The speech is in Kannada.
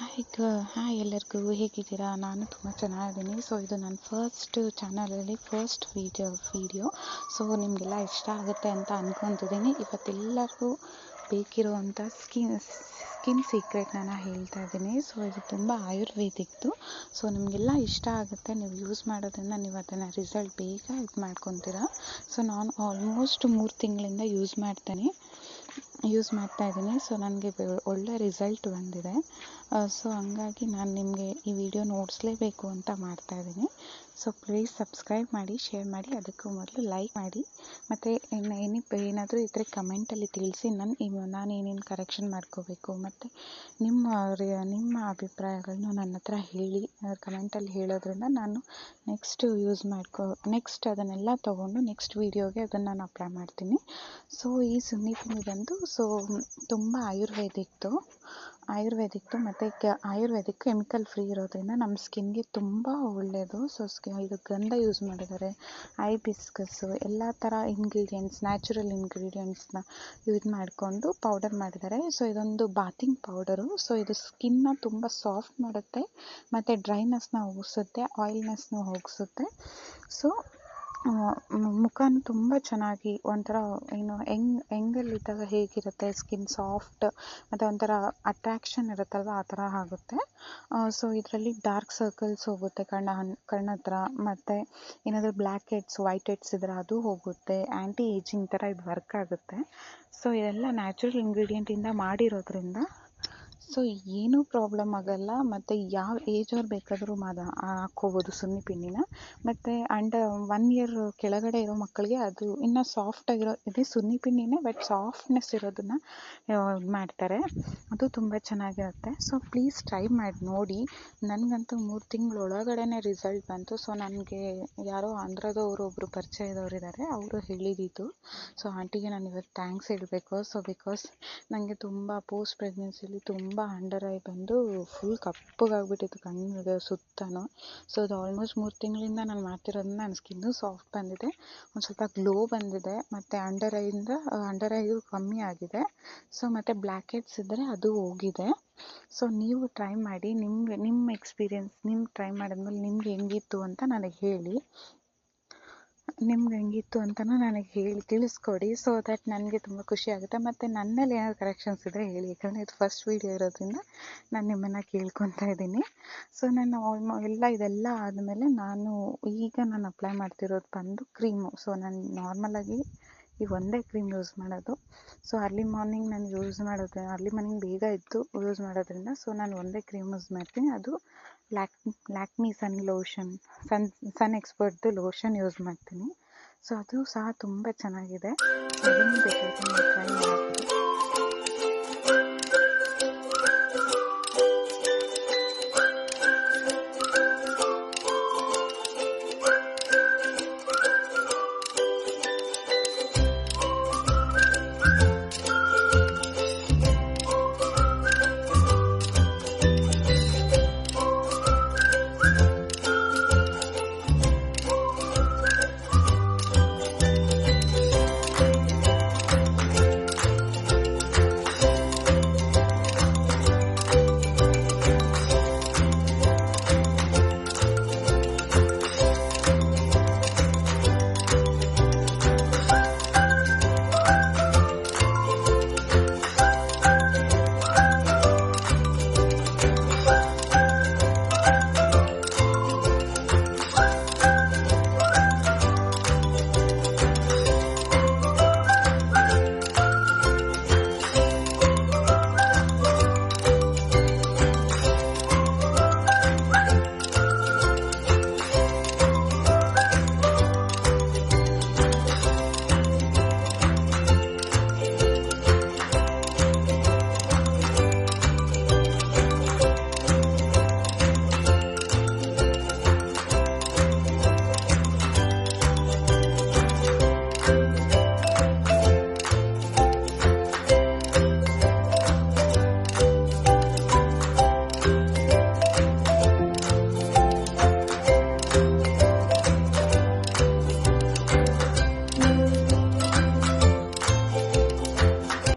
ಹಾಯ್ ಗ, ಹಾಯ್ ಎಲ್ಲರಿಗೂ ಹೇಗಿದ್ದೀರಾ? ನಾನು ತುಂಬ ಚೆನ್ನಾಗಿದ್ದೀನಿ. ಸೊ ಇದು ನನ್ನ ಫಸ್ಟ್ ಚಾನಲಲ್ಲಿ ಫಸ್ಟ್ ವೀಡಿಯೋ ವೀಡಿಯೋ ಸೊ ನಿಮಗೆಲ್ಲ ಇಷ್ಟ ಆಗುತ್ತೆ ಅಂತ ಅಂದ್ಕೊತಿದ್ದೀನಿ ಇವತ್ತೆಲ್ಲರಿಗೂ ಬೇಕಿರುವಂಥ ಸ್ಕಿನ್ ಸ್ಕಿನ್ ಸೀಕ್ರೆಟ್ ನಾನು ಹೇಳ್ತಾ ಇದ್ದೀನಿ. ಸೊ ಇದು ತುಂಬ ಆಯುರ್ವೇದಿಕ್ದು. ಸೊ ನಿಮಗೆಲ್ಲ ಇಷ್ಟ ಆಗುತ್ತೆ, ನೀವು ಯೂಸ್ ಮಾಡೋದ್ರಿಂದ ನೀವು ಅದನ್ನು ರಿಸಲ್ಟ್ ಬೇಗ ಇದು ಮಾಡ್ಕೊತೀರಾ. ಸೊ ನಾನು ಆಲ್ಮೋಸ್ಟ್ ಮೂರು ತಿಂಗಳಿಂದ ಯೂಸ್ ಮಾಡ್ತೇನೆ. ಯೂಸ್ ಮಾಡ್ತಾ ಇದ್ದೀನಿ. ಸೊ ನನಗೆ ಒಳ್ಳೆ ರಿಸಲ್ಟ್ ಬಂದಿದೆ. ಸೊ ಹಂಗಾಗಿ ನಾನು ನಿಮಗೆ ಈ ವಿಡಿಯೋ ನೋಡಿಸ್ಲೇಬೇಕು ಅಂತ ಮಾಡ್ತಾ ಇದ್ದೀನಿ. ಸೊ ಪ್ಲೀಸ್ ಸಬ್ಸ್ಕ್ರೈಬ್ ಮಾಡಿ ಶೇರ್ ಮಾಡಿ, ಅದಕ್ಕೂ ಮೊದಲು ಲೈಕ್ ಮಾಡಿ. ಮತ್ತು ಇನ್ನು ಏನಿ ಏನಾದರೂ ಇದ್ದರೆ ಕಮೆಂಟಲ್ಲಿ ತಿಳಿಸಿ ನನ್ನ ನಾನು ಏನೇನು ಕರೆಕ್ಷನ್ ಮಾಡ್ಕೋಬೇಕು ಮತ್ತು ನಿಮ್ಮ ನಿಮ್ಮ ಅಭಿಪ್ರಾಯಗಳನ್ನು ನನ್ನ ಹತ್ರ ಹೇಳಿ ಕಮೆಂಟಲ್ಲಿ ಹೇಳೋದ್ರಿಂದ ನಾನು ನೆಕ್ಸ್ಟ್ ಯೂಸ್ ಮಾಡ್ಕೋ ನೆಕ್ಸ್ಟ್ ಅದನ್ನೆಲ್ಲ ತೊಗೊಂಡು ನೆಕ್ಸ್ಟ್ ವೀಡಿಯೋಗೆ ಅದನ್ನು ನಾನು ಅಪ್ಲೈ ಮಾಡ್ತೀನಿ. ಸೊ ಈ ಸುನ್ನಿ ಬಂದು ಸೊ ತುಂಬ ಆಯುರ್ವೇದಿಕ್ದು ಆಯುರ್ವೇದಿಕ್ದು ಮತ್ತು ಕ, ಆಯುರ್ವೇದಿಕ್ ಕೆಮಿಕಲ್ ಫ್ರೀ ಇರೋದ್ರಿಂದ ನಮ್ಮ ಸ್ಕಿನ್ಗೆ ತುಂಬ ಒಳ್ಳೆಯದು ಸೊ ಸ್ಕಿ ಇದು ಗಂಧ ಯೂಸ್ ಮಾಡಿದ್ದಾರೆ. ಐಬಿಸ್ಕಸ್ಸು ಎಲ್ಲ ಥರ ಇಂಗ್ರೀಡಿಯೆಂಟ್ಸ್ ನ್ಯಾಚುರಲ್ ಇಂಗ್ರೀಡಿಯೆಂಟ್ಸ್ನ ಯೂಸ್ ಮಾಡಿಕೊಂಡು ಪೌಡರ್ ಮಾಡಿದ್ದಾರೆ. ಸೊ ಇದೊಂದು ಬಾತಿಂಗ್ ಪೌಡರು ಸೊ ಇದು ಸ್ಕಿನ್ನ ತುಂಬ ಸಾಫ್ಟ್ ಮಾಡುತ್ತೆ, ಮತ್ತು ಡ್ರೈನೆಸ್ನ ಹೋಗಿಸುತ್ತೆ ಆಯಿಲ್ನೆಸ್ನ ಹೋಗಿಸುತ್ತೆ. ಸೊ ಮುಖನೂ ತುಂಬ ಚೆನ್ನಾಗಿ ಒಂಥರ ಏನು ಯಂಗ್ ಯಂಗಲ್ಲಿದ್ದಾಗ ಹೇಗಿರುತ್ತೆ ಸ್ಕಿನ್ ಸಾಫ್ಟ್ ಮತ್ತು ಒಂಥರ ಅಟ್ರ್ಯಾಕ್ಷನ್ ಇರುತ್ತಲ್ವ ಆ ಥರ ಆಗುತ್ತೆ. ಸೊ ಇದರಲ್ಲಿ ಡಾರ್ಕ್ ಸರ್ಕಲ್ಸ್ ಹೋಗುತ್ತೆ, ಕಣ್ಣ ಕಣ್ಣ ಹತ್ರ. ಮತ್ತು ಏನಾದರೂ ಬ್ಲ್ಯಾಕ್ ಹೆಡ್ಸ್ ವೈಟ್ ಹೆಡ್ಸ್ ಇದ್ದರೆ ಅದು ಹೋಗುತ್ತೆ. ಆ್ಯಂಟಿ ಏಜಿಂಗ್ ಥರ ಇದು ವರ್ಕ್ ಆಗುತ್ತೆ. ಸೊ ಇದೆಲ್ಲ ನ್ಯಾಚುರಲ್ ಇಂಗ್ರೀಡಿಯೆಂಟಿಂದ ಮಾಡಿರೋದ್ರಿಂದ ಸೊ, ಏನೂ ಪ್ರಾಬ್ಲಮ್ ಆಗಲ್ಲ. ಮತ್ತು ಯಾವ ಏಜವ್ರು ಬೇಕಾದರೂ ಮಾದ ಹಾಕ್ಕೋಬೋದು ಸುನ್ನಿ ಪಿನ್ನಿನ. ಮತ್ತು, ಅಂಡ್, ಒನ್ ಇಯರ್ ಕೆಳಗಡೆ ಇರೋ ಮಕ್ಕಳಿಗೆ ಅದು ಇನ್ನೂ ಸಾಫ್ಟಾಗಿರೋ ಇದೇ ಸುನ್ನಿ ಪಿನ್ನಿನೇ, ಬಟ್ ಸಾಫ್ಟ್ನೆಸ್ ಇರೋದನ್ನು ಮಾಡ್ತಾರೆ. ಅದು ತುಂಬ ಚೆನ್ನಾಗಿರುತ್ತೆ ಸೊ, ಪ್ಲೀಸ್ ಟ್ರೈ ಮಾಡಿ, ನೋಡಿ. ನನಗಂತೂ ಮೂರು ತಿಂಗಳ ಒಳಗಡೆನೇ ರಿಸಲ್ಟ್ ಬಂತು. ಸೊ, ನನಗೆ ಯಾರೋ ಆಂಧ್ರದವರು ಒಬ್ಬರು ಪರಿಚಯದವ್ರು ಇದ್ದಾರೆ ಅವರು ಹೇಳಿದ್ದು ಸೊ, ಆಂಟಿಗೆ ನಾನು ಇವತ್ತು ಥ್ಯಾಂಕ್ಸ್ ಹೇಳಬೇಕು. ಸೊ ಬಿಕಾಸ್ ನನಗೆ ತುಂಬ ಪೋಸ್ಟ್ ಪ್ರೆಗ್ನೆನ್ಸಿಲಿ ತುಂಬ ಅಂಡರ್ ಐ ಬಂದು ಫುಲ್ ಕಪ್ಪಗಾಗ್ಬಿಟ್ಟಿತ್ತು ಕಣ್ಣಿಗೆ ಸುತ್ತಾನು. ಸೊ ಅದು ಆಲ್ಮೋಸ್ಟ್ ಮೂರು ತಿಂಗಳಿಂದ ನಾನು ಮಾಡ್ತಿರೋದ್ರಿಂದ ನನ್ನ ಸ್ಕಿನ್ನು ಸಾಫ್ಟ್ ಬಂದಿದೆ. ಒಂದು ಸ್ವಲ್ಪ ಗ್ಲೋ ಬಂದಿದೆ. ಮತ್ತು ಅಂಡರ್ ಐಯಿಂದ ಅಂಡರ್ ಐಯು ಕಮ್ಮಿ ಆಗಿದೆ. ಸೊ ಮತ್ತು ಬ್ಲ್ಯಾಕ್ ಹೆಡ್ಸ್ ಇದ್ದರೆ ಅದು ಹೋಗಿದೆ. ಸೊ ನೀವು ಟ್ರೈ ಮಾಡಿ, ನಿಮ್ಗೆ ನಿಮ್ಮ ಎಕ್ಸ್ಪೀರಿಯನ್ಸ್ ನಿಮ್ಮ ಟ್ರೈ ಮಾಡಿದ್ಮೇಲೆ ನಿಮ್ಗೆ ಹೆಂಗಿತ್ತು ಅಂತ ನನಗೆ ಹೇಳಿ. ನಿಮ್ಗೆ ಹಂಗಿತ್ತು ಅಂತಲೂ ನನಗೆ ಹೇಳಿ, ತಿಳಿಸ್ಕೊಡಿ ಸೊ ದಟ್ ನನಗೆ ತುಂಬ ಖುಷಿ ಆಗುತ್ತೆ. ಮತ್ತು ನನ್ನಲ್ಲಿ ಏನಾದ್ರು ಕರೆಕ್ಷನ್ಸ್ ಇದ್ದರೆ ಹೇಳಿ. ಯಾಕಂದರೆ ಇದು ಫಸ್ಟ್ ವೀಡಿಯೋ ಇರೋದ್ರಿಂದ ನಾನು ನಿಮ್ಮನ್ನು ಕೇಳ್ಕೊತಾ ಇದ್ದೀನಿ. ಸೊ ನಾನು ಆಲ್ಮೋ ಎಲ್ಲ ಇದೆಲ್ಲ ಆದಮೇಲೆ ನಾನು ಈಗ ನಾನು ಅಪ್ಲೈ ಮಾಡ್ತಿರೋದು ಬಂದು ಕ್ರೀಮು ಸೊ ನಾನು ನಾರ್ಮಲಾಗಿ ಈ ಒಂದೇ ಕ್ರೀಮ್ ಯೂಸ್ ಮಾಡೋದು. ಸೊ ಅರ್ಲಿ ಮಾರ್ನಿಂಗ್ ನಾನು ಯೂಸ್ ಮಾಡೋದು ಅರ್ಲಿ ಮಾರ್ನಿಂಗ್ ಬೇಗ ಎದ್ದು ಯೂಸ್ ಮಾಡೋದ್ರಿಂದ ಸೊ ನಾನು ಒಂದೇ ಕ್ರೀಮ್ ಯೂಸ್ ಮಾಡ್ತೀನಿ. ಅದು Lak Lakme sun lotion, sun sun ಎಕ್ಸ್ಪರ್ಟ್ದು lotion use ಮಾಡ್ತೀನಿ. ಸೊ ಅದು ಸಹ ತುಂಬ ಚೆನ್ನಾಗಿದೆ. ಅದನ್ನು ಬೇಕಾದರೆ ಟ್ರೈ ಮಾಡ್ಬೋದು.